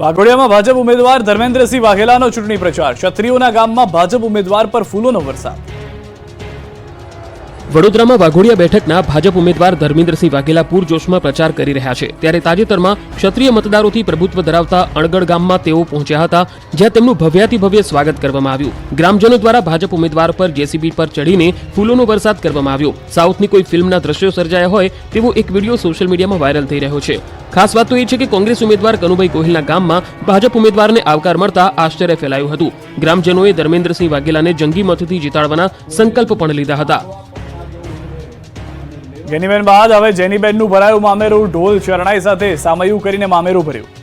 વાઘોડિયામાં ભાજપ ઉમેદવાર ધર્મેન્દ્રસિંહ વાઘેલાનો ચૂંટણી પ્રચાર. ક્ષત્રિયોના ગામમાં ભાજપ ઉમેદવાર પર ફૂલોનો વરસાદ. વડોદરામાં વાઘોડિયા બેઠકના ભાજપ ઉમેદવાર ધર્મેન્દ્રસિંહ વાઘેલા પૂરજોશમાં પ્રચાર કરી રહ્યા છે. ત્યારે તાજેતરમાં ક્ષત્રિય મતદારોથી પ્રભુત્વ ધરાવતા અણગઢ ગામમાં તેઓ પહોંચ્યા હતા, જ્યાં તેમનું ભવ્યાતિ ભવ્ય સ્વાગત કરવામાં આવ્યું. ગ્રામજનો દ્વારા ભાજપ ઉમેદવાર પર જેસીબી પર ચડીને ફૂલોનો વરસાદ કરવામાં આવ્યો. સાઉથની કોઈ ફિલ્મના દ્રશ્યો સર્જાયા હોય, તેવો એક વીડિયો સોશિયલ મીડિયામાં વાયરલ થઈ રહ્યો છે. ખાસ વાત તો એ છે કે કોંગ્રેસ ઉમેદવાર કનુભાઈ ગોહિલના ગામમાં ભાજપ ઉમેદવારને આવકાર મળતા આશ્ચર્ય ફેલાયું હતું. ગ્રામજનોએ ધર્મેન્દ્રસિંહ વાઘેલાને જંગી મતથી જીતાડવાના સંકલ્પ પણ લીધા હતા. ગેનીબેન બાદ હવે જેનીબેનનું ભરાયું મામેરું ઢોલ શરણાઈ સાથે સામયું કરીને મામેરું ભર્યું.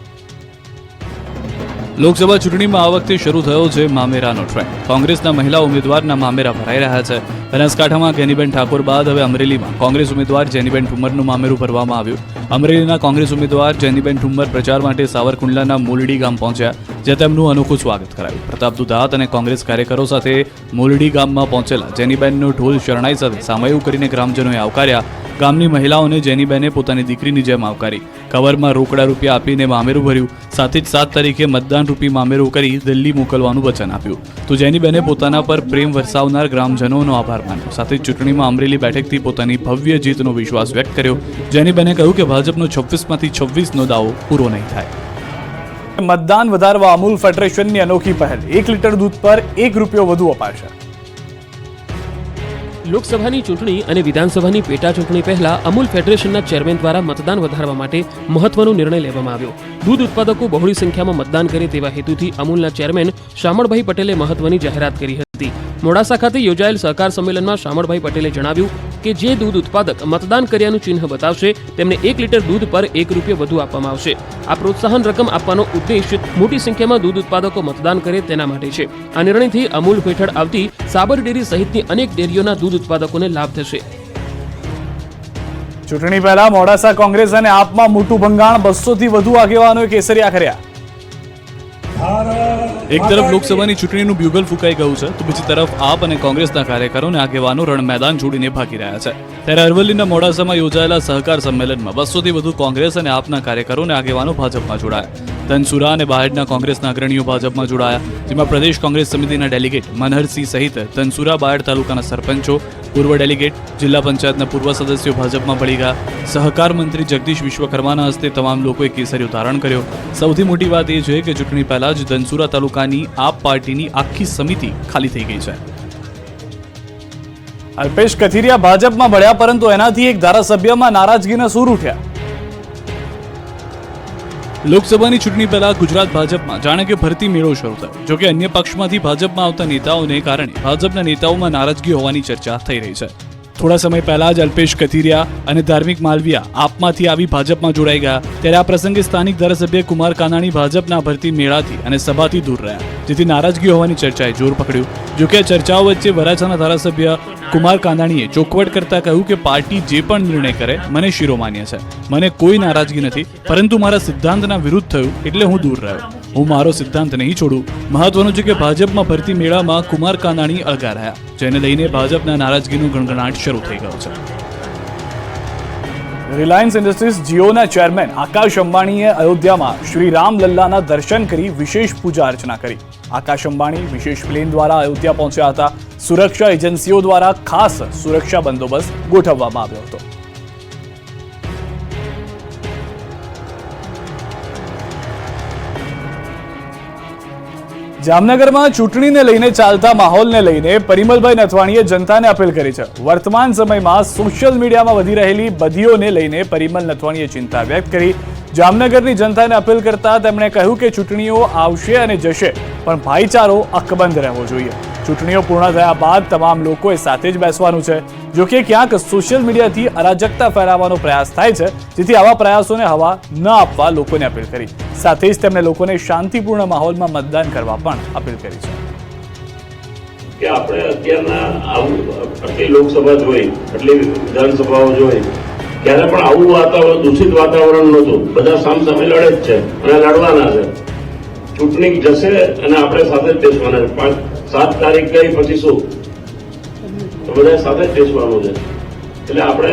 લોકસભા ચૂંટણીમાં આ વખતે શરૂ થયો છે મામેરાનો ટ્રેન્ડ કોંગ્રેસના મહિલા ઉમેદવારના મામેરા ભરાઈ રહ્યા છે. બનાસકાંઠામાં કેનીબેન ઠાકોર બાદ હવે અમરેલીમાં કોંગ્રેસ ઉમેદવાર જેનીબેન ઠુમ્મરનું મામેરું ભરવામાં આવ્યું. અમરેલીના કોંગ્રેસ ઉમેદવાર જેનીબેન ઠુમ્મર પ્રચાર માટે સાવરકુંડલાના મોલડી ગામ પહોંચ્યા, જ્યાં તેમનું અનોખું સ્વાગત કરાયું. પ્રતાપ દુધાત અને કોંગ્રેસ કાર્યકરો સાથે મોલડી ગામમાં પહોંચેલા જેનીબેનનો ઢોલ શરણાઈ સાથે સામયું કરીને ગ્રામજનોએ આવકાર્યા. ગામની મહિલાઓને જેનીબેને પોતાની દીકરીની જેમ આવકારી. કવરમાં રોકડા રૂપિયા આપીને મામેરું ભર્યું. સાથે જ સાત તારીખે મતદાન રૂપી મામેરું કરી દિલ્હી મોકલવાનું વચન આપ્યું. તો જેનીબેને પોતાના પર પ્રેમ વરસાવનાર ગ્રામજનોનો આભાર માન્યો. સાથે ચૂંટણીમાં અમરેલી બેઠકથી પોતાની ભવ્ય જીતનો વિશ્વાસ વ્યક્ત કર્યો. જેનીબેને કહ્યું કે ભાજપનો છવ્વીસમાંથી છવ્વીસનો દાવો પૂરો નહીં થાય. મતદાન વધારવા અમૂલ ફેડરેશનની અનોખી પહેલ. એક લીટર દૂધ પર એક રૂપિયો વધુ અપાશે. લોકસભાની ચૂંટણી અને વિધાનસભાની પેટા ચૂંટણી પહેલા અમૂલ ફેડરેશનના ચેરમેન દ્વારા મતદાન વધારવા માટે મહત્વનો નિર્ણય લેવામાં આવ્યો. દૂધ ઉત્પાદકો બહોળી સંખ્યામાં મતદાન કરે તેવા હેતુથી અમૂલના ચેરમેન શામળભાઈ પટેલે મહત્વની જાહેરાત કરી હતી. મોડાસા ખાતે યોજાયેલ સહકાર સંમેલનમાં શામળભાઈ પટેલે જણાવ્યું કે જે દૂધ ઉત્પાદક મતદાન કર્યાનું ચિહ્ન બતાવશે તેમને એક લીટર દૂધ પર એક રૂપિયો વધુ આપવામાં આવશે. આ પ્રોત્સાહન રકમ આપવાનો ઉદ્દેશ મોટી સંખ્યામાં દૂધ ઉત્પાદકો મતદાન કરે તેના માટે છે. આ નિર્ણયથી અમૂલ હેઠળ આવતી સાબર ડેરી સહિતની અનેક ડેરીઓના દૂધ ઉત્પાદકોને લાભ થશે. ચૂંટણી પહેલા મોડાસા કોંગ્રેસ અને આપમાં મોટું ભંગાણ બસો થી વધુ આગેવાનોએ કેસરિયા કર્યા એક તરફ લોકસભાની ચૂંટણીનું બ્યુગલ ફૂંકાઈ ગયું છે તો બીજી તરફ આપ અને કોંગ્રેસના કાર્યકરો અને આગેવાનો રણ મેદાન છોડીને ભાગી રહ્યા છે. ત્યારે અરવલ્લીના મોડાસામાં યોજાયેલા સહકાર સંમેલનમાં બસોથી વધુ કોંગ્રેસ અને આપના કાર્યકરો અને આગેવાનો ભાજપમાં જોડાયા. ધનસુરા અને બહારના કોંગ્રેસના અગ્રણીઓ ભાજપમાં જોડાયા જેમાં પ્રદેશ કોંગ્રેસ સમિતિના ડેલિગેટ મનહરસિંહ સહિત ધનસુરા બાયડ તાલુકાના સરપંચો પૂર્વ ડેલિગેટ, જિલ્લા પંચાયતના પૂર્વ સદસ્યો ભાજપમાં ભળી ગયા. સહકાર મંત્રી જગદીશ વિશ્વકર્માના હસ્તે તમામ લોકોએ કેસરીઓ ધારણ કર્યો. સૌથી મોટી વાત એ છે કે ચૂંટણી પહેલા જ ધનસુરા તાલુકાની આપ પાર્ટીની આખી સમિતિ ખાલી થઈ ગઈ છે. અલ્પેશ કથિરિયા ભાજપમાં ભળ્યા, પરંતુ એનાથી એક ધારાસભ્યમાં નારાજગીના સૂર ઉઠ્યા. લોકસભાની ચૂંટણી પહેલા ગુજરાત ભાજપમાં જાણે કે ભરતી મેળો શરૂ થયો. જોકે અન્ય પક્ષમાંથી ભાજપમાં આવતા નેતાઓને કારણે ભાજપના નેતાઓમાં નારાજગી હોવાની ચર્ચા થઈ રહી છે. થોડા સમય પહેલા જ અલ્પેશ કથિરિયા અને ધાર્મિક માલવિયા આપમાંથી આવી ભાજપમાં જોડાઈ ગયા. ત્યારે આ પ્રસંગે સ્થાનિક ધારાસભ્ય કુમાર કાનાણી ભાજપના ભરતી મેળાથી અને સભાથી દૂર રહ્યા. જેથી નારાજગી હોવાની ચર્ચાએ જોર પકડ્યું. જોકે આ ચર્ચાઓ વચ્ચે વરાછાના ધારાસભ્ય કુમાર કાંદાણીએ ચોખવટ કરતા કહ્યું કે પાર્ટી જે પણ નિર્ણય કરે, મને શિરોમાન્ય છે. મને કોઈ નારાજગી નથી, પરંતુ મારા સિદ્ધાંતના વિરુદ્ધ થયું એટલે હું દૂર રહ્યો. હું મારો સિદ્ધાંત નહીં છોડું. મહત્વનું છે કે ભાજપમાં ભરતી મેળામાં કુમાર કાંદાણી અળગા રહ્યા. જેને લઈને ભાજપના નારાજગીનું ગણગણાટ શરૂ થઈ ગયો છે. રિલાયન્સ ઇન્ડસ્ટ્રીઝ જીઓના ચેરમેન આકાશ અંબાણીએ અયોધ્યામાં શ્રી રામ લલ્લાના દર્શન કરી વિશેષ પૂજા અર્ચના કરી. આકાશ અંબાણી વિશેષ પ્લેન દ્વારા અયોધ્યા પહોંચ્યા હતા. સુરક્ષા એજન્સીઓ દ્વારા ખાસ સુરક્ષા બંદોબસ્ત ગોઠવવામાં આવ્યો હતો. જામનગરમાં ચૂંટણીને લઈને ચાલતા માહોલને લઈને પરિમલભાઈ નથવાણીએ જનતાને અપીલ કરી છે. વર્તમાન સમયમાં સોશિયલ મીડિયામાં વધી રહેલી બદીઓને લઈને પરિમલ નથવાણીએ ચિંતા વ્યક્ત કરી. જામનગરની જનતાને અપીલ કરતા તેમણે કહ્યું કે ચૂંટણીઓ આવશે અને જશે, પણ ભાઈચારો અકબંધ રહેવો જોઈએ. ચૂંટણીઓ પૂર્ણ થયા બાદ તમામ લોકોએ સાથે જ બેસવાનું છે. જો કે ક્યાંક સોશિયલ મીડિયાથી અરાજકતા ફેલાવવાનો પ્રયાસ થાય છે, જેથી આવા પ્રયાસોને હવા ન આપવા લોકોને અપીલ કરી. સાથે જ તેમણે લોકોને શાંતિપૂર્ણ માહોલમાં મતદાન કરવા પણ અપીલ કરી છે. કે આપણે અત્યારના આવું આટલી લોકસભા જોઈ, આટલી વિધાનસભાઓ જોઈ ત્યારે પણ આવું વાતાવરણ, દૂષિત વાતાવરણ નહોતું. બધા સામ સામે લડે જ છે અને લડવાના છે. ચૂંટણી જશે અને આપણે સાથે જ બેસવાના છે. પાંચ સાત તારીખ ગઈ પછી શું? બધા સાથે બેસવાનું છે. એટલે આપણે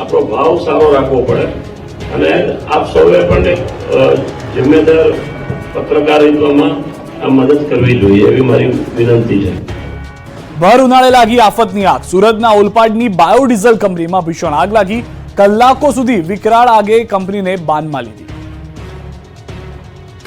આપણો ભાવ સારો રાખવો પડે. અને આપ સૌએ પણ જિમ્મેદાર પત્રકારિત્વમાં આ મદદ કરવી જોઈએ એવી મારી વિનંતી છે. ભર ઉનાળે લાગી આફતની આગ. સુરતના ઓલપાડની બાયોડીઝલ કંપનીમાં ભીષણ આગ લાગી. કલાકો સુધી વિકરાળ આગે કંપનીને બાનમાં લીધી.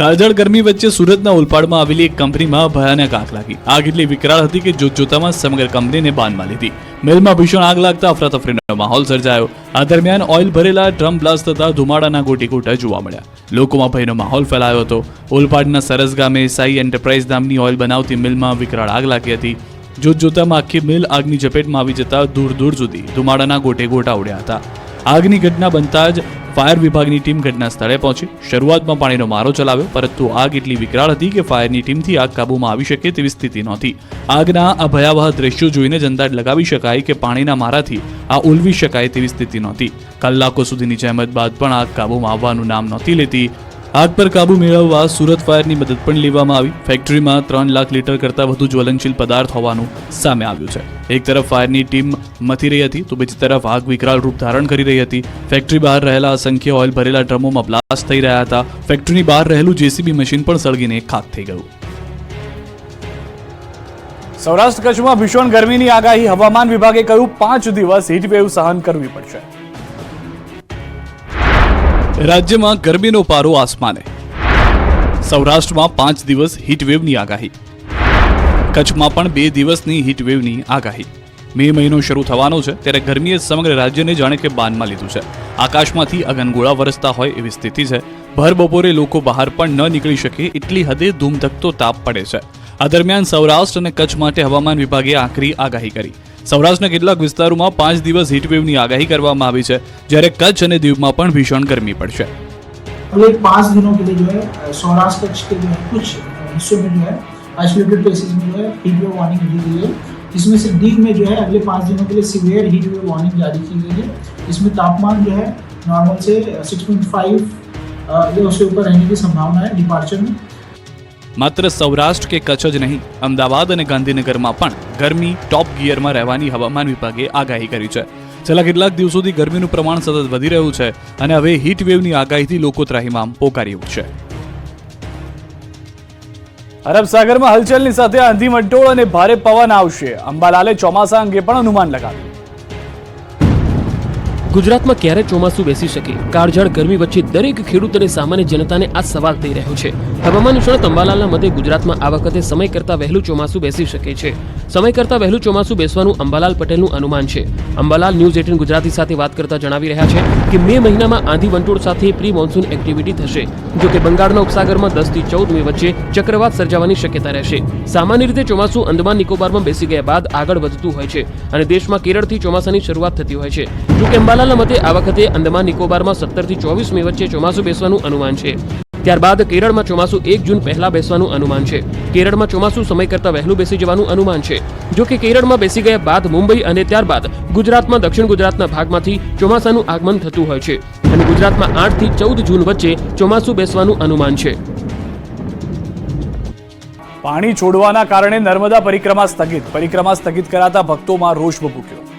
કાળઝાળ ગરમી વચ્ચે સુરતના ઓલપાડમાં આવેલી એક કંપનીમાં ભયાનક આગ લાગી. આગ એટલી વિકરાળ હતી કે જોતજોતામાં સમગ્ર કંપનીને બાંધમાં લીધી મિલમાં ભીષણ આગ લાગતા અફરાતફરીનો માહોલ સર્જાયો. આ દરમિયાન ઓઇલ ભરેલા ડ્રમ બ્લાસ્ટ થતા ધુમાડાના ગોટીગોટા જોવા મળ્યા. લોકોમાં ભયનો માહોલ ફેલાયો હતો. ઓલપાડના સરસ ગામે સાઈ એન્ટરપ્રાઇઝ નામની ઓઇલ બનાવતી મિલમાં વિકરાળ આગ લાગી હતી. જોતજોતામાં આખી મિલ આગની ઝપેટમાં આવી જતા દૂર દૂર સુધી ધુમાડાના ગોટે ગોટા ઉડ્યા હતા. આગની ઘટના બનતા જ ફાયર વિભાગની ટીમ ઘટના સ્થળે પહોંચી. શરૂઆતમાં પાણીનો મારો ચલાવ્યો, પરંતુ આગ એટલી વિકરાળ હતી કે ફાયરની ટીમથી આગ કાબૂમાં આવી શકે તેવી સ્થિતિ નહોતી. આગના આ ભયાવહ દ્રશ્યો જોઈને જનતા લગાવી શકાય કે પાણીના મારાથી આ ઉલવી શકાય તેવી સ્થિતિ નહોતી. કલાકો સુધીની જહેમત બાદ પણ આગ કાબૂમાં આવવાનું નામ નહોતી લેતી આગ પર કાબુ મેળવવા સુરત ફાયરની મદદ પણ લેવામાં આવી. ફેક્ટરીમાં ત્રણ લાખ લીટર કરતાં વધુ જ્વલનશીલ પદાર્થ હોવાનું સામે આવ્યું છે. એક તરફ ફાયરની ટીમ મથી રહી હતી તો બીજી તરફ આગ વિકરાળ રૂપ ધારણ કરી રહી હતી. ફેક્ટરી બહાર રહેલા અસંખ્ય ઓઇલ ભરેલા ડ્રમોમાં બ્લાસ્ટ થઈ રહ્યા હતા. ફેક્ટરીની બહાર રહેલું જેસીબી મશીન પણ સળગીને ખાક થઈ ગયું. સૌરાષ્ટ્ર કચ્છમાં ભીષણ ગરમીની આગાહી. હવામાન વિભાગે કહ્યું, પાંચ દિવસ હીટવેવ સહન કરવી પડશે. રાજ્યમાં ગરમીનો પારો આસમાને. સૌરાષ્ટ્રમાં પાંચ દિવસ હીટવેવની આગાહી. કચ્છમાં પણ બે દિવસની હીટવેવની આગાહી. મે મહિનો શરૂ થવાનો છે, ત્યારે ગરમીએ સમગ્ર રાજ્યને જાણે કે બાનમાં લીધું છે. આકાશમાંથી અગનગોળા વરસતા હોય એવી સ્થિતિ છે. ભર બપોરે લોકો બહાર પણ ન નીકળી શકે એટલી હદે ધૂમધકતો તાપ પડે છે. આ દરમિયાન સૌરાષ્ટ્ર અને કચ્છ માટે હવામાન વિભાગે આકરી આગાહી કરી. સૌરાષ્ટ્રના કેટલાક વિસ્તારોમાં પાંચ દિવસ હીટવેવની આગાહી કરવામાં આવી છે જ્યારે કચ્છ અને દીવમાં પણ ભીષણ ગરમી પડશે अगले पाँच दिनों के लिए जो है सौराष्ट्र कच्छ के जो है कुछ हिस्सों में जो है आइसोलेटेड प्लेसेस में जो है हीट वेव वार्निंग दी गई है इसमें से दीव में जो है अगले पाँच दिनों के लिए सीवियर हीट वेव वार्निंग जारी की गई है इसमें तापमान जो है नॉर्मल से सिक्स पॉइंट फाइव या उससे ऊपर रहने की संभावना है डिपार्चर में માત્ર સૌરાષ્ટ્ર કે કચ્છ જ નહીં, અમદાવાદ અને ગાંધીનગરમાં પણ ગરમી ટોપ ગિયરમાં રહેવાની હવામાન વિભાગે આગાહી કરી છે. છેલ્લા કેટલાક દિવસોથી ગરમીનું પ્રમાણ સતત વધી રહ્યું છે અને હવે હીટ વેવની આગાહીથી લોકો ત્રાહીમામ પોકારી ઉઠશે. અરબ સાગરમાં હલચલની સાથે આંધી વંટોળ અને ભારે પવન આવશે. અંબાલાલે ચોમાસા અંગે પણ અનુમાન લગાવ્યું. ગુજરાતમાં ક્યારે ચોમાસું બેસી શકે? કાળઝાળ, ગરમી વચ્ચે દરેક ખેડૂત અને સામાન્ય જનતાને આ સવાલ થઈ રહ્યો છે. હવામાન નિષ્ણાત અંબાલાલના મતે ગુજરાતમાં આ વખતે સમય કરતાં વહેલું ચોમાસું બેસી શકે છે. સમય કરતાં વહેલું ચોમાસું બેસવાનું અંબાલાલ પટેલનું અનુમાન છે. અંબાલાલ ન્યૂઝ એટીન ગુજરાતી સાથે વાત કરતા જણાવી રહ્યા છે કે મે મહિનામાં આંધી વંટોળ સાથે પ્રી મોન્સૂન એક્ટિવિટી થશે. જો કે બંગાળના ઉપસાગરમાં દસથી ચૌદ મે વચ્ચે ચક્રવાત સર્જાવાની શક્યતા રહેશે. સામાન્ય રીતે ચોમાસું અંદમાન નિકોબારમાં બેસી ગયા બાદ આગળ વધતું હોય છે અને દેશમાં કેરળથી ચોમાસાની શરૂઆત થતી હોય છે. જો કે અંબાલાલના મતે આ વખતે અંદમાન નિકોબારમાં સત્તરથી ચોવીસ મે વચ્ચે ચોમાસું બેસવાનું અનુમાન છે. ત્યારબાદ કેરળમાં ચોમાસું એક જૂન પહેલા બેસવાનું અનુમાન છે. કેરળમાં ચોમાસું સમય કરતાં વહેલું બેસી જવાનું અનુમાન છે. જો કે કેરળમાં બેસી ગયા બાદ મુંબઈ અને ત્યારબાદ ગુજરાતમાં દક્ષિણ ગુજરાતના ભાગમાંથી ચોમાસાનું આગમન થતું હોય છે અને ગુજરાતમાં આઠથી ચૌદ જૂન વચ્ચે ચોમાસું બેસવાનું અનુમાન છે. પાણી છોડવાના કારણે નર્મદા પરિક્રમા સ્થગિત. પરિક્રમા સ્થગિત કરાતા ભક્તોમાં રોષ ભભૂક્યો.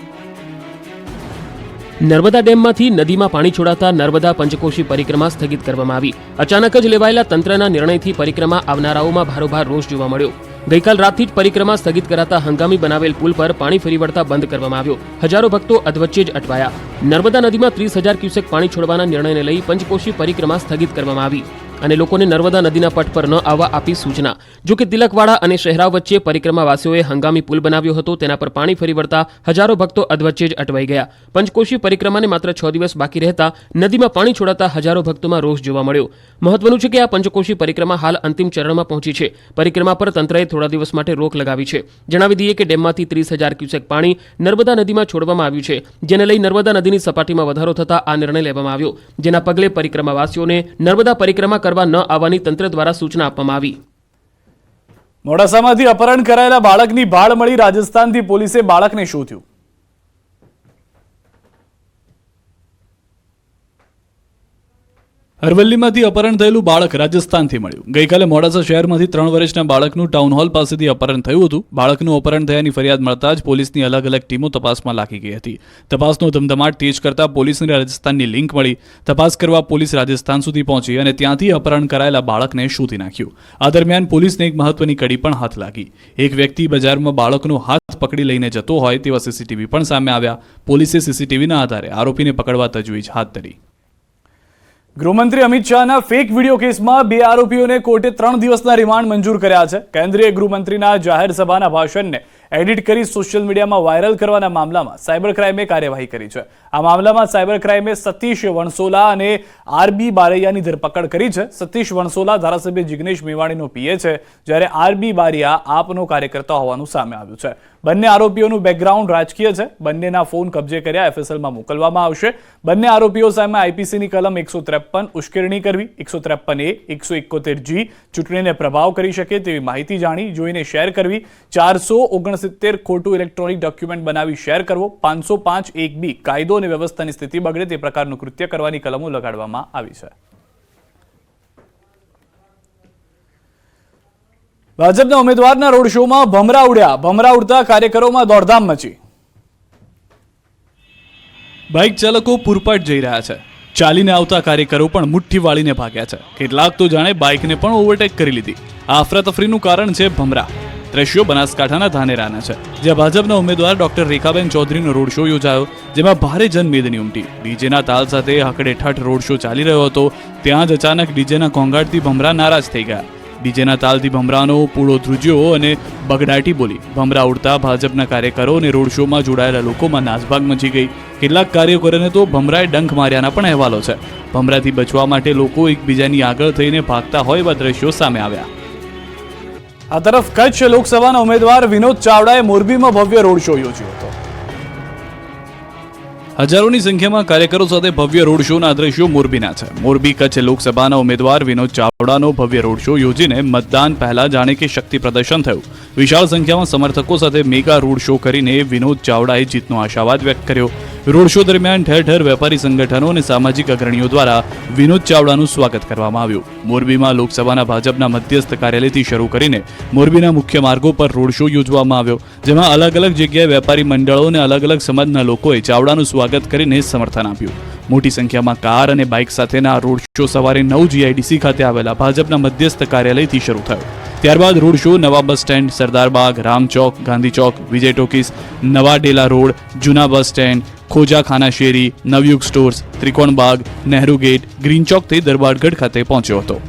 નર્મદા ડેમમાંથી નદીમાં પાણી છોડાતા નર્મદા પંચકોશી પરિક્રમા સ્થગિત કરવામાં આવી. અચાનક જ લેવાયેલા તંત્રના નિર્ણયથી પરિક્રમા આવનારાઓમાં ભારોભાર રોષ જોવા મળ્યો. ગઈકાલ રાતથી જ પરિક્રમા સ્થગિત કરાતા હંગામી બનાવેલ પુલ પર પાણી ફરી વળતા બંધ કરવામાં આવ્યો. હજારો ભક્તો અધવચ્ચે જ અટવાયા. નર્મદા નદીમાં ત્રીસ હજાર ક્યુસેક પાણી છોડવાના નિર્ણયને લઈ પંચકોશી પરિક્રમા સ્થગિત કરવામાં આવી. અને લોકોને નર્મદા નદીના પટ પર ન આવવા આપી સૂચના. જો કે તિલકવાડા અને શહેરા વચ્ચે પરિક્રમાવાસીઓએ હંગામી પુલ બનાવ્યો હતો, તેના પર પાણી ફરી વળતા હજારો ભક્તો અધવચ્ચે જ અટવાઈ ગયા. પંચકોશી પરિક્રમાને માત્ર છ દિવસ બાકી રહેતા નદીમાં પાણી છોડાતા હજારો ભક્તોમાં રોષ જોવા મળ્યો. મહત્વનું છે કે આ પંચકોશી પરિક્રમા હાલ અંતિમ ચરણમાં પહોંચી છે. પરિક્રમા પર તંત્રએ થોડા દિવસ માટે રોક લગાવી છે. જણાવી દઈએ કે ડેમમાંથી ત્રીસ હજાર ક્યુસેક પાણી નર્મદા નદીમાં છોડવામાં આવ્યું છે. જેને લઈ નર્મદા નદીની સપાટીમાં વધારો થતા આ નિર્ણય લેવામાં આવ્યો. જેના પગલે પરિક્રમાવાસીઓને નર્મદા પરિક્રમા કરવા ન આવવાની તંત્ર દ્વારા સૂચના આપવામાં આવી. મોડાસામાંથી અપહરણ કરાયેલા બાળકની ભાળ મળી રાજસ્થાનથી પોલીસે બાળકને શોધ્યું. અરવલ્લીમાંથી અપહરણ થયેલું બાળક રાજસ્થાનથી મળ્યું. ગઈકાલે મોડાસા શહેરમાંથી ત્રણ વર્ષના બાળકનું ટાઉન હોલ પાસેથી અપહરણ થયું હતું. બાળકનું અપહરણ થયાની ફરિયાદ મળતા જ પોલીસની અલગ અલગ ટીમો તપાસમાં લાગી ગઈ હતી. તપાસનો ધમધમાટ તેજ કરતા પોલીસને રાજસ્થાનની લિંક મળી. તપાસ કરવા પોલીસ રાજસ્થાન સુધી પહોંચી અને ત્યાંથી અપહરણ કરાયેલા બાળકને શોધી નાખ્યું. આ દરમિયાન પોલીસને એક મહત્વની કડી પણ હાથ લાગી. એક વ્યક્તિ બજારમાં બાળકનો હાથ પકડી લઈને જતો હોય તેવા સીસીટીવી પણ સામે આવ્યા. પોલીસે સીસીટીવીના આધારે આરોપીને પકડવા તજવીજ હાથ ધરી. ગૃહમંત્રી અમિત શાહના ફેક વીડિયો કેસમાં બે આરોપીઓને કોર્ટે ત્રણ દિવસના રિમાન્ડ મંજૂર કર્યા છે. કેન્દ્રીય ગૃહમંત્રીના જાહેર સભાના ભાષણને એડિટ કરી સોશિયલ મીડિયામાં વાયરલ કરવાના મામલામાં સાયબર ક્રાઇમે કાર્યવાહી કરી છે. આ મામલામાં સાયબર ક્રાઇમે સતીશ વણસોલા અને આરબી બારૈયાની ધરપકડ કરી છે. સતીશ વણસોલા ધારાસભ્ય જિગ્નેશ મેવાણીનો પીએ છે, જ્યારે આરબી બારિયા આપનો કાર્યકર્તા હોવાનું સામે આવ્યું છે. બંને આરોપીઓનું બેકગ્રાઉન્ડ રાજકીય છે. બંનેના ફોન કબજે કર્યા એફએસએલમાં મોકલવામાં આવશે. બંને આરોપીઓ સામે આઈપીસીની કલમ એકસો ત્રેપન ઉશ્કેરણી કરવી, એકસો ત્રેપન એ, એકસો એકોતેર જી ચૂંટણીને પ્રભાવ કરી શકે તેવી માહિતી જાણી જોઈને શેર કરવી. ચારસો ઓગણસિત્તેર ખોટું ઇલેક્ટ્રોનિક ડોક્યુમેન્ટ બનાવી શેર કરવો. પાંચસો પાંચ એક બી કાયદો અને વ્યવસ્થાની સ્થિતિ બગડે તે પ્રકારનું કૃત્ય કરવાની કલમો લગાડવામાં આવી છે. ભાજપના ઉમેદવારના રોડ શોમાં ભમરા ઉડ્યા. ભમરા ઉડતા કાર્યકરોમાં દોડધામ મચી. બાઇક ચાલકો પૂરપાટ જઈ રહ્યા છે. ચાલીને આવતા કાર્યકરો પણ મુઠ્ઠી વાળીને ભાગ્યા છે. કેટલાક તો જાણે બાઇકને પણ ઓવરટેક કરી લીધી. આ અફરાતફરીનું કારણ છે ભમરા. દ્રશ્યો બનાસકાંઠાના ધાનેરાના છે. જ્યાં ભાજપના ઉમેદવાર ડોક્ટર રેખાબેન ચૌધરીનો રોડ શો યોજાયો, જેમાં ભારે જનમેદની ઉમટી. ડીજેના તાલ સાથે હકડેઠાઠ રોડ શો ચાલી રહ્યો હતો. ત્યાં જ અચાનક ડીજેના ઘોંઘાટથી ભમરા નારાજ થઈ ગયા. ડીજેના તાલથી ભમરાનો પૂળો ધ્રુજ્યો અને બગડાટી બોલી. ભમરા ઉડતા ભાજપના કાર્યકરો અને રોડ શોમાં જોડાયેલા લોકોમાં નાસભાગ મચી ગઈ. કેટલાક કાર્યકરોને તો ભમરાએ ડંખ માર્યાના પણ અહેવાલો છે. ભમરાથી બચવા માટે લોકો એકબીજાની આગળ થઈને ભાગતા હોય એવા દ્રશ્યો સામે આવ્યા. આ તરફ કચ્છ લોકસભાના ઉમેદવાર વિનોદ ચાવડાએ મોરબીમાં ભવ્ય રોડ શો યોજ્યો હતો. હજારોની સંખ્યામાં કાર્યકરો સાથે ભવ્ય રોડ શોના દ્રશ્યો મોરબીના છે. મોરબી કચ્છ લોકસભાના ઉમેદવાર વિનોદ ચાવડાનો ભવ્ય રોડ શો યોજીને મતદાન પહેલા જાણે કે શક્તિ પ્રદર્શન થયું. વિશાળ સંખ્યામાં સમર્થકો સાથે મેગા રોડ શો કરીને વિનોદ ચાવડાએ જીતનો આશાવાદ વ્યક્ત કર્યો. રોડ શો દરમિયાન ઠેર ઠેર વેપારી સંગઠનો અને સામાજિક અગ્રણીઓ દ્વારા વિનોદ ચાવડાનું સ્વાગત કરવામાં આવ્યું. મોરબીમાં લોકસભાના ભાજપના મધ્યસ્થ કાર્યાલયથી શરૂ કરીને મોરબીના મુખ્ય માર્ગો પર રોડ શો યોજવામાં આવ્યો, જેમાં અલગ અલગ જગ્યાએ વેપારી મંડળો અને અલગ અલગ સમાજના લોકોએ ચાવડાનું સ્વાગત કરીને સમર્થન આપ્યું. મોટી સંખ્યામાં કાર અને બાઇક સાથેના રોડ શો સવારે નવ જીઆઈડીસી ખાતે આવેલા ભાજપના મધ્યસ્થ કાર્યાલયથી શરૂ થયો. ત્યારબાદ રોડ શો નવા bus stand Sardarbagh Ramchowk Gandhi Chowk, Vijay talkies, Nava Dela road, જૂના બસ સ્ટેન્ડ, ખોજા ખાના શેરી Navyug stores Trikonbaug Nehru gate, green ચોકથી દરબારગઢ ખાતે પહોંચ્યો હતો.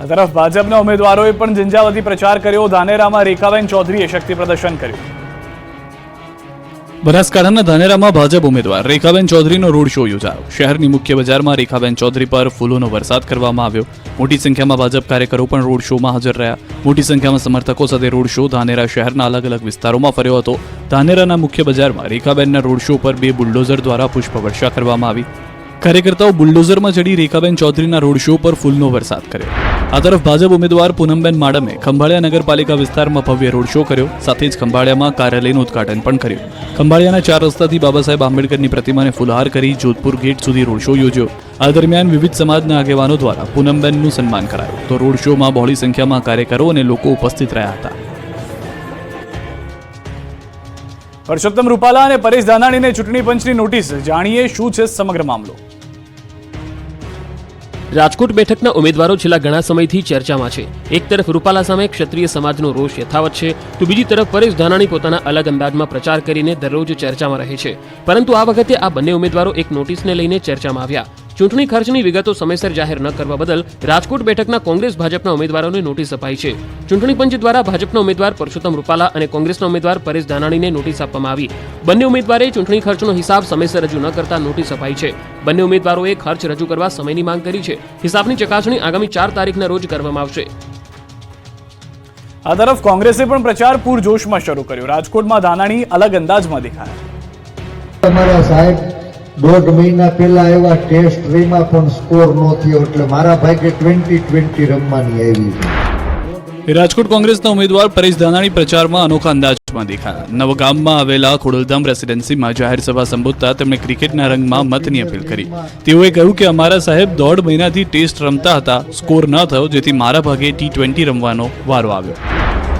આ તરફ ભાજપના ઉમેદવારોએ પણ ઝંઝાવતી પ્રચાર કર્યો. ધાનેરામાં રેખાબેન ચૌધરીએ શક્તિ પ્રદર્શન કર્યું. બનાસકાંઠાના ધાનેરામાં ભાજપ ઉમેદવાર રેખાબેન ચૌધરીનો રોડ શો યોજાયો. શહેરની મુખ્ય બજારમાં રેખાબેન ચૌધરી પર ફૂલોનો વરસાદ કરવામાં આવ્યો. મોટી સંખ્યામાં ભાજપ કાર્યકરો પણ રોડ શોમાં હાજર રહ્યા. મોટી સંખ્યામાં સમર્થકો સાથે રોડ શો ધાનેરા શહેરના અલગ અલગ વિસ્તારોમાં ફર્યો હતો. ધાનેરાના મુખ્ય બજારમાં રેખાબેનના રોડ શો પર બે બુલડોઝર દ્વારા પુષ્પવર્ષા કરવામાં આવી. કાર્યકર્તાઓ બુલડોઝરમાં ચડી રેખાબેન ચૌધરીના રોડ શો પર ફૂલનો વરસાદ કર્યો. આ તરફ ભાજપ ઉમેદવાર પૂનમબેન માડમે ખંભાળિયા નગરપાલિકા વિસ્તારમાં ભવ્ય રોડ શો કર્યો. સાથે જ ખંભાળિયામાં કાર્યાલયનું ઉદઘાટન પણ કર્યું. ખંભાળિયાના ચાર રસ્તાથી બાબા સાહેબ આંબેડકરની પ્રતિમાને ફુલહાર કરી જોધપુર ગેટ સુધી રોડ શો યોજ્યો. આ દરમિયાન વિવિધ સમાજના આગેવાનો દ્વારા પૂનમબેનનું સન્માન કરાયું. તો રોડ શોમાં બહોળી સંખ્યામાં કાર્યકરો અને લોકો ઉપસ્થિત રહ્યા હતા. પરસોત્તમ રૂપાલા અને પરેશ ધાનાણીને ચૂંટણી પંચની નોટિસ. જાણીએ શું છે સમગ્ર મામલો? રાજકોટ બેઠકના ઉમેદવારો છેલ્લા ઘણા સમયથી ચર્ચામાં છે. એક તરફ રૂપાલા સામે ક્ષત્રિય સમાજનો રોષ યથાવત છે, તો બીજી તરફ પરેશ ધાનાણી પોતાના અલગ અંદાજમાં પ્રચાર કરીને દરરોજ ચર્ચામાં રહે છે. પરંતુ આ વખતે આ બંને ઉમેદવારો એક નોટિસને લઈને ચર્ચામાં આવ્યા. ચૂંટણી ખર્ચની વિગતો સમયસર જાહેર ન કરવા બદલ રાજકોટ બેઠકના કોંગ્રેસ ભાજપના ઉમેદવારોને નોટિસ અપાઈ છે. ચૂંટણી પંચ દ્વારા ભાજપના ઉમેદવાર પરસોત્તમ રૂપાલા અને કોંગ્રેસના ઉમેદવાર પરેશ ધાનાણીને નોટિસ આપવામાં આવી. બંને ઉમેદવારે ચૂંટણી ખર્ચનો હિસાબ સમયસર રજૂ ન કરતા નોટિસ અપાઈ છે. બંને ઉમેદવારોએ ખર્ચ રજૂ કરવા સમયની માંગ કરી છે. હિસાબની ચકાસણી આગામી ચાર તારીખના રોજ કરવામાં આવશે. આ તરફ કોંગ્રેસે પણ પ્રચાર પૂરજોશમાં શરૂ કર્યો. રાજકોટમાં ધાનાણી અલગ અંદાજમાં દેખાયા. તમારા સાહેબ દોઢ મહિના પહેલા એવા ટેસ્ટ રીમાં પણ સ્કોર ન થયો. એટલે મારા ભાગે ટ્વેન્ટી ટ્વેન્ટી રમવાની આવી રાજકોટ કોંગ્રેસના ઉમેદવાર પરેશ ધાનાણી પ્રચારમાં અનોખા અંદાજમાં દેખાયા. નવગામમાં આવેલા ખોડલધામ રેસિડેન્સીમાં જાહેર સભા સંબોધતા તેમણે ક્રિકેટના રંગમાં મતની અપીલ કરી. તેઓએ કહ્યું કે અમારા સાહેબ દોઢ મહિનાથી ટેસ્ટ રમતા હતા. સ્કોર ન થયો, જેથી મારા ભાગે ટી ટ્વેન્ટી રમવાનો વારો આવ્યો.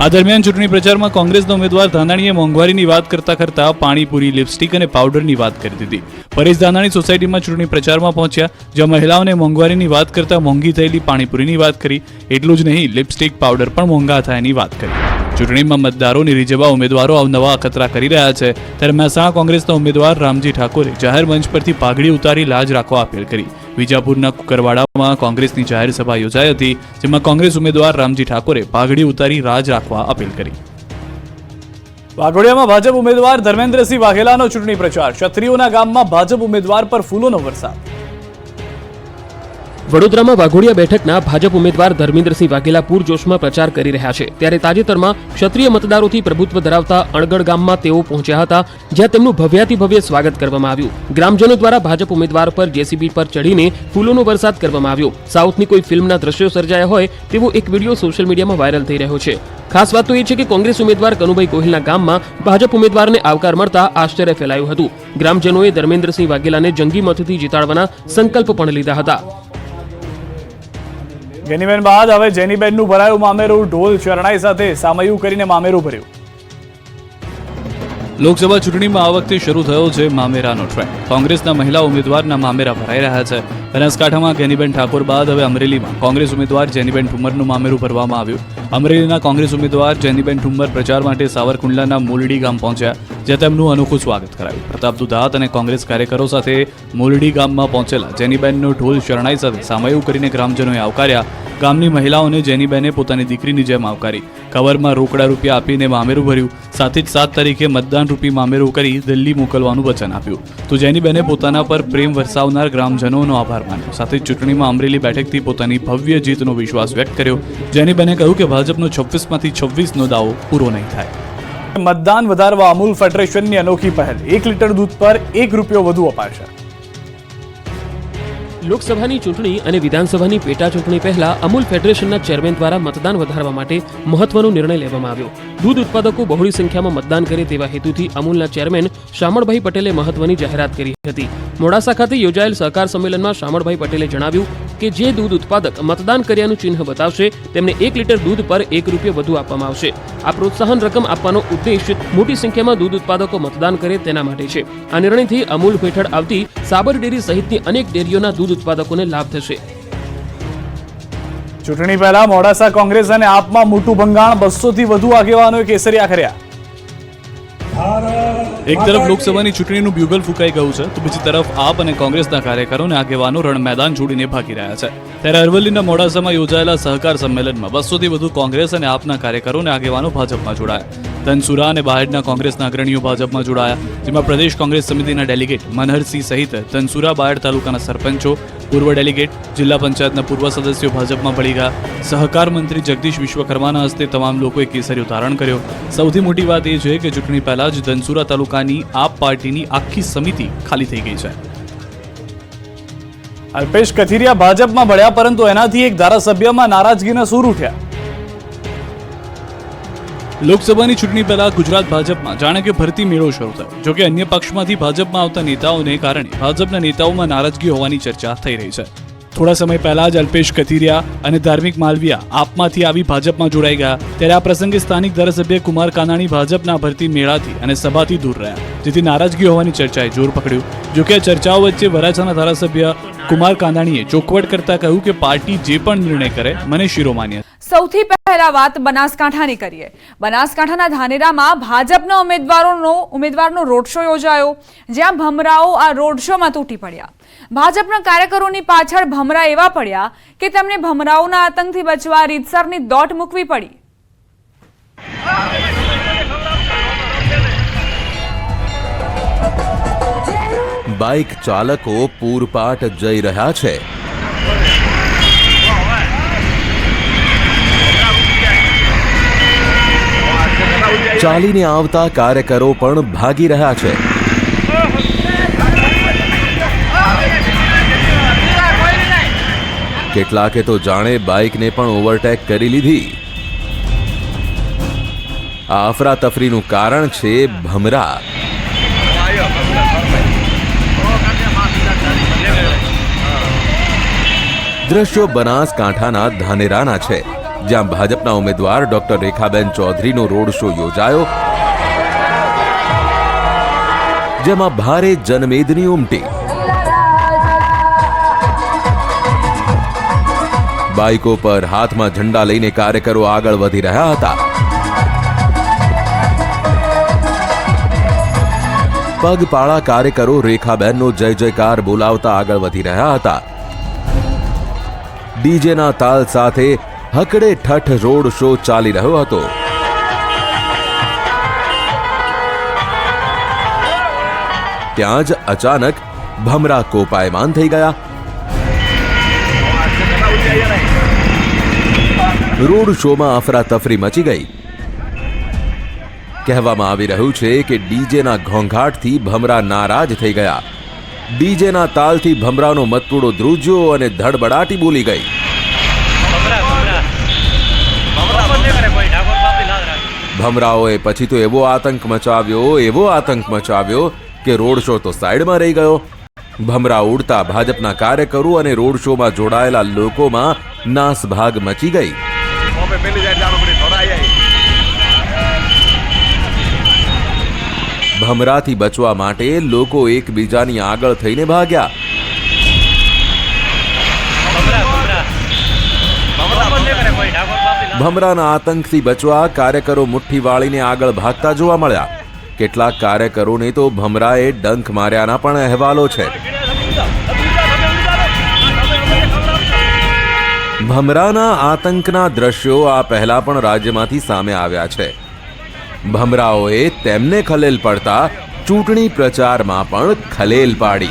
આ દરમિયાન ચૂંટણી પ્રચારમાં કોંગ્રેસના ઉમેદવાર ધાનાણીએ મોંઘવારીની વાત કરતા કરતા પાણીપુરી, લિપસ્ટિક અને પાવડરની વાત કરી દીધી. પરેશ ધાનાણી સોસાયટીમાં ચૂંટણી પ્રચારમાં પહોંચ્યા, જ્યાં મહિલાઓને મોંઘવારીની વાત કરતા મોંઘી થયેલી પાણીપુરીની વાત કરી. એટલું જ નહીં, લિપસ્ટિક, પાવડર પણ મોંઘા થયાની વાત કરી. ચૂંટણીમાં મતદારોની રીઝવવા ઉમેદવારો અવનવા અખતરા કરી રહ્યા છે. ત્યારે મહેસાણા કોંગ્રેસના ઉમેદવાર રામજી ઠાકોરે જાહેર મંચ પરથી પાઘડી ઉતારી લાજ રાખવા અપીલ કરી. વિજાપુરના કુકરવાડામાં કોંગ્રેસની જાહેર સભા યોજાઈ હતી, જેમાં કોંગ્રેસ ઉમેદવાર રામજી ઠાકોરે પાઘડી ઉતારી રાજ રાખવા અપીલ કરી. વાઘોડિયામાં ભાજપ ઉમેદવાર ધર્મેન્દ્રસિંહ વાઘેલાનો ચૂંટણી પ્રચાર. ક્ષત્રિયોના ગામમાં ભાજપ ઉમેદવાર પર ફૂલોનો વરસાદ. વડોદરામાં વાઘોડિયા બેઠકના ભાજપ ઉમેદવાર ધર્મેન્દ્રસિંહ વાઘેલા પૂરજોશમાં પ્રચાર કરી રહ્યા છે. ત્યારે તાજેતરમાં ક્ષત્રિય મતદારોથી પ્રભુત્વ ધરાવતા અણગઢ ગામમાં તેઓ પહોંચ્યા હતા, જ્યાં તેમનું ભવ્યાતિ ભવ્ય સ્વાગત કરવામાં આવ્યું. ગ્રામજનો દ્વારા ભાજપ ઉમેદવાર પર જેસીબી પર ચડીને ફૂલોનો વરસાદ કરવામાં આવ્યો. સાઉથની કોઈ ફિલ્મના દ્રશ્યો સર્જાયા હોય, તેવો એક વીડિયો સોશિયલ મીડિયામાં વાયરલ થઈ રહ્યો છે. ખાસ વાત તો એ છે કે કોંગ્રેસ ઉમેદવાર કનુભાઈ ગોહિલના ગામમાં ભાજપ ઉમેદવારને આવકાર મળતા આશ્ચર્ય ફેલાયું હતું. ગ્રામજનોએ ધર્મેન્દ્રસિંહ વાઘેલાને જંગી મતથી જીતાડવાના સંકલ્પ પણ લીધા હતા. ગેનીબેન બાદ હવે જેનીબેનનું ભરાયું મામેરું ઢોલ શરણાઈ સાથે, સામયું કરીને મામેરું ભર્યું. લોકસભા ચૂંટણીમાં આ વખતે શરૂ થયો છે મામેરાનો ટ્રેન્ડ કોંગ્રેસના મહિલા ઉમેદવારના મામેરા ભરાઈ રહ્યા છે. બનાસકાંઠામાં ગેનીબેન ઠાકોર બાદ હવે અમરેલીમાં કોંગ્રેસ ઉમેદવાર જેનીબેન ઠુમ્મરનું મામેરું ભરવામાં આવ્યું. અમરેલીના કોંગ્રેસ ઉમેદવાર જેનીબેન ઠુમ્મર પ્રચાર માટે સાવરકુંડલાના મોલડી ગામ પહોંચ્યા. જ્યાં તેમનું અનોખું સ્વાગત કરાયું. પ્રતાપ દુધાત અને કોંગ્રેસ કાર્યકરો સાથે મોરડી ગામમાં પહોંચેલા જેનીબેનનો ઢોલ શરણાઈ સાથે સામયું કરીને ગ્રામજનોએ આવકાર્યા. ગામની મહિલાઓને જેનીબેને પોતાની દીકરીની જેમ આવકારી. કવરમાં રોકડા રૂપિયા આપીને મામેરું ભર્યું. સાથે જ સાત તારીખે મતદાન રૂપી મામેરું કરી દિલ્હી મોકલવાનું વચન આપ્યું. તો જેનીબેને પોતાના પર પ્રેમ વરસાવનાર ગ્રામજનોનો આભાર માન્યો. સાથે જ ચૂંટણીમાં અમરેલી બેઠકથી પોતાની ભવ્ય જીતનો વિશ્વાસ વ્યક્ત કર્યો. જેનીબેને કહ્યું કે ભાજપનો છવ્વીસમાંથી છવ્વીસનો દાવો પૂરો નહીં થાય. મતદાન વધારવા અમૂલ ફેડરેશનની અનોખી પહેલ. એક લીટર દૂધ પર એક રૂપિયો વધુ અપાશે. લોકસભાની ચૂંટણી અને વિધાનસભાની પેટા ચૂંટણી પહેલા અમૂલ ફેડરેશનના ચેરમેન દ્વારા મતદાન વધારવા માટે મહત્વનો નિર્ણય લેવામાં આવ્યો. દૂધ ઉત્પાદકો બહોળી સંખ્યામાં મતદાન કરે તેવા હેતુથી અમૂલના ચેરમેન શામળભાઈ પટેલે મહત્વની જાહેરાત કરી હતી. મોડાસા ખાતે યોજાયેલ સહકાર સંમેલનમાં શામળભાઈ પટેલે જણાવ્યું કે જે દૂધ ઉત્પાદક મતદાન કર્યાનું ચિહ્ન બતાવશે, તેમને એક લીટર દૂધ પર એક રૂપિયો વધુ આપવામાં આવશે. આ પ્રોત્સાહન રકમ આપવાનો ઉદ્દેશ મોટી સંખ્યામાં દૂધ ઉત્પાદકો મતદાન કરે તેના માટે છે. આ નિર્ણયથી અમૂલ હેઠળ આવતી સાબર ડેરી સહિતની અનેક ડેરીઓના દૂધ ઉત્પાદકોને લાભ થશે. ચૂંટણી પહેલા મોડાસા કોંગ્રેસ અને આપમાં મોટું ભંગાણ બસો થી વધુ આગેવાનોએ કેસરિયા કર્યા. એક તરફ લોકસભાની ચૂંટણીનું બ્યુગલ ફૂંકાઈ ગયું છે તો બીજી તરફ આપ અને કોંગ્રેસના કાર્યકરો અને આગેવાનો રણ મેદાન છોડીને ભાગી રહ્યા છે. ત્યારે અરવલ્લીના મોડાસામાં યોજાયેલા સહકાર સંમેલનમાં બસોથી વધુ કોંગ્રેસ અને આપના કાર્યકરો અને આગેવાનો ભાજપમાં જોડાયા. ધનસુરા અને બહારના કોંગ્રેસના અગ્રણીઓ ભાજપમાં જોડાયા, જેમાં પ્રદેશ કોંગ્રેસ સમિતિના ડેલિગેટ મનહરસિંહ સહિત ધનસુરા બાયડ તાલુકાના સરપંચો, પૂર્વ ડેલિગેટ, જિલ્લા પંચાયતના પૂર્વ સદસ્યો ભાજપમાં ભળી ગયા. સહકાર મંત્રી જગદીશ વિશ્વકર્માના હસ્તે તમામ લોકોએ કેસરીઓ ધારણ કર્યો. સૌથી મોટી વાત એ છે કે ચૂંટણી પહેલા જ ધનસુરા તાલુકાની આપ પાર્ટીની આખી સમિતિ ખાલી થઈ ગઈ છે. અલ્પેશ કથિરિયા ભાજપમાં ભળ્યા, પરંતુ એનાથી એક ધારાસભ્યમાં નારાજગીના સૂર ઉઠ્યા. લોકસભાની ચૂંટણી પહેલા ગુજરાત ભાજપમાં જાણે કે ભરતી મેળો શરૂ થયો. જોકે અન્ય પક્ષમાંથી ભાજપમાં આવતા નેતાઓને કારણે ભાજપના નેતાઓમાં નારાજગી હોવાની ચર્ચા થઈ રહી છે. થોડા સમય પહેલા જ અલ્પેશ કથિરિયા અને ધાર્મિક માલવિયા આપમાંથી આવી ભાજપમાં જોડાઈ ગયા. ત્યારે આ પ્રસંગે સ્થાનિક ધારાસભ્ય કુમાર કાનાણી ભાજપના ભરતી મેળાથી અને સભાથી દૂર રહ્યા. જેથી નારાજગી હોવાની ચર્ચાએ જોર પકડ્યું. જોકે આ ચર્ચાઓ વચ્ચે વરાછાના ધારાસભ્ય કુમાર કાનાણીએ ચોખવટ કરતા કહ્યું કે પાર્ટી જે પણ નિર્ણય કરે, મને શિરોમાન્ય. સૌથી પહેલા વાત બનાસકાંઠાની કરીએ. બનાસકાંઠાના ધાનેરામાં ભાજપના ઉમેદવારોનો ઉમેદવારનો રોડ શો યોજાયો, જ્યાં ભમરાઓ આ રોડ શોમાં તૂટી પડ્યા. ભાજપના કાર્યકરોની પાછળ ભમરા એવા પડ્યા કે તેમને ભમરાઓના આતંકથી બચવા રીતસરની દોટ મૂકવી પડી. બાઇક ચાલકો પૂરપાટ જઈ રહ્યા છે. ચાલીને આવતા કાર્યકરો પણ ભાગી રહ્યા છે. કેટલાકે તો જાણે બાઇકને પણ ઓવરટેક કરી લીધી. આ અફરાતફરીનું કારણ છે ભમરા. દ્રશ્યો બનાસકાંઠાના ધાનેરાના છે. જ્યાં ભાજપના ઉમેદવાર ડોક્ટર રેખાબેન ચૌધરીનો રોડ શો યોજાયો, જેમાં ભારે જનમેદની ઉમટી. બાઇકો પર હાથમાં ઝંડા લઈને કાર્યકરો આગળ વધી રહ્યા હતા. પગપાળા કાર્યકરો રેખાબેનનો જય જયકાર બોલાવતા આગળ વધી રહ્યા હતા. ડીજેના તાલ સાથે હકડે ઠઠ રોડ શો ચાલી રહ્યો હતો. ત્યાં જ અચાનક ભમરા કોપાયમાન થઈ ગયા. રોડ શોમાં અફરાતફરી મચી ગઈ. કહેવામાં આવી રહ્યું છે કે ડીજેના ઘોંઘાટથી ભમરા નારાજ થઈ ગયા. ડીજેના તાલથી ભમરાનો મતપૂડો ધ્રુજ્યો અને ધડબડાટી બોલી ગઈ. ભમરાઓએ પછી તો એવો આતંક મચાવ્યો એવો આતંક મચાવ્યો કે રોડ શો તો સાઈડમાં રહી ગયો. ભમરા ઉડતા ભાજપના કાર્યકરો અને રોડ શોમાં જોડાયેલા લોકોમાં નાસભાગ મચી ગઈ. ભમરાથી બચવા માટે લોકો એકબીજાની આગળ થઈને ભાગ્યા. ભમરાના આતંકથી બચવા કાર્યકરો મુઠ્ઠી વાળીને આગળ ભાગતા જોવા મળ્યા. કેટલાક કાર્યકરોને તો ભમરાએ ડંખ માર્યાના પણ અહેવાલો છે. ભમરાના આતંકના દ્રશ્યો આ પહેલા પણ રાજ્યમાંથી સામે આવ્યા છે. ભમરાઓએ તેમને ખલેલ પડતા ચૂંટણી પ્રચારમાં પણ ખલેલ પાડી.